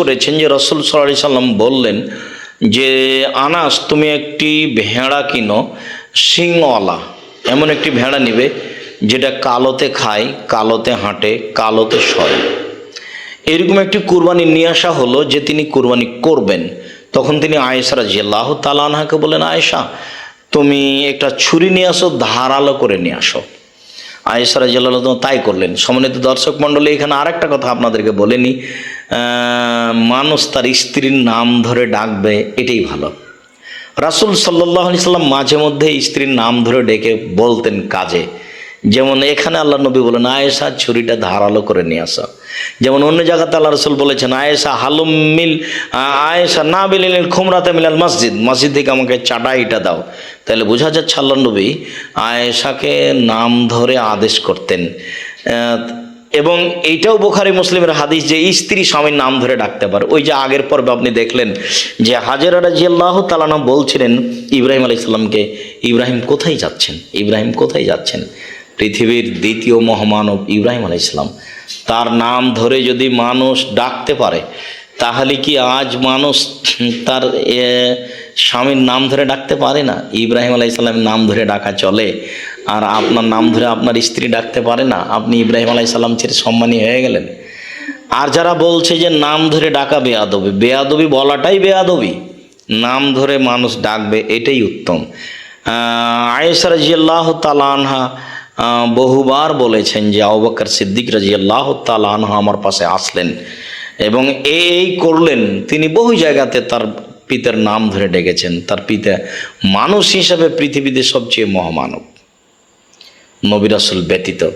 করেছেন যে রসুল সাল্লাহ সাল্লাম বললেন যে, আনাস, তুমি একটি ভেড়া কিনো, শিংওয়ালা। এমন একটি ভেড়া নিবে, যেটা কালোতে খায়, কালোতে হাঁটে, কালোতে সয় এরকম একটি কুরবানি নিয়ে আসা হলো যে তিনি কুরবানি করবেন। তখন তিনি আয়েশা রাজিয়াল্লাহ তালানহাকে বলেন আয়েশা, তুমি একটা ছুরি নিয়ে আসো, ধারালো করে নিয়ে আসো। আয়েশা রাজিয়াল্লাহ তাই করলেন। সম্মানিত দর্শক মণ্ডলী, এখানে আরেকটা কথা আপনাদেরকে বলেনি মানুষ তার স্ত্রীর নাম ধরে ডাকবে, এটাই ভালো। রাসুল সাল্লাহ আলি সাল্লাম মাঝে মধ্যে স্ত্রীর নাম ধরে ডেকে বলতেন কাজে। যেমন এখানে আল্লাহ নবী বলেন, আয়েশা, ছুরিটা ধারালো করে নিয়ে আসা। যেমন অন্য জায়গাতে আল্লাহ রসুল বলেছেন, আয়েশা, হালুম মিল আয়েশা না বিলিল খুমরাতে মিলাল মসজিদ মসজিদ থেকে আমাকে চাটাইটা দাও। তাহলে বোঝা যাচ্ছে আল্লাহ নবী আয়েশাকে নাম ধরে আদেশ করতেন। এবং এইটাও বোখারি মুসলিমের হাদিস যে স্ত্রী স্বামীর নাম ধরে ডাকতে পারে। ওই যে আগের পর্বে আপনি দেখলেন যে হাজেরা রাজিয়াল্লাহ তালানা বলছিলেন ইব্রাহিম আলাইহিস সালামকে, ইব্রাহিম কোথায় যাচ্ছেন? ইব্রাহিম কোথায় যাচ্ছেন? পৃথিবীর দ্বিতীয় মহামানব ইব্রাহিম আলাইসালাম তার নাম ধরে যদি মানুষ ডাকতে পারে তাহলে কি আজ মানুষ তার স্বামীর নাম ধরে ডাকতে পারে না? ইব্রাহিম আলাইসাল্লামের নাম ধরে ডাকা চলে। আর আপনার নাম ধরে আপনার স্ত্রী ডাকতে পারে না। আপনি ইব্রাহিম আলাইসাল্লাম ছেড়ে সম্মানী হয়ে গেলেন। আর যারা বলছে যে নাম ধরে ডাকা বেয়াদবি বেয়াদবি বলাটাই বেয়াদবি। নাম ধরে মানুষ ডাকবে, এটাই উত্তম। আয়েসা রাজিয়াল্লাহ তালানহা বহুবার বলেছেন যে আবাকর সিদ্দিক রাজিয়াল্লাহ তালানহা আমার পাশে আসলেন। এবং এই করলেন, তিনি বহু জায়গাতে তার পিতার নাম ধরে ডেকেছেন। তার পিতা মানুষ হিসাবে পৃথিবীতে সবচেয়ে মহামানব। নবিরাসুল ব্যতীত।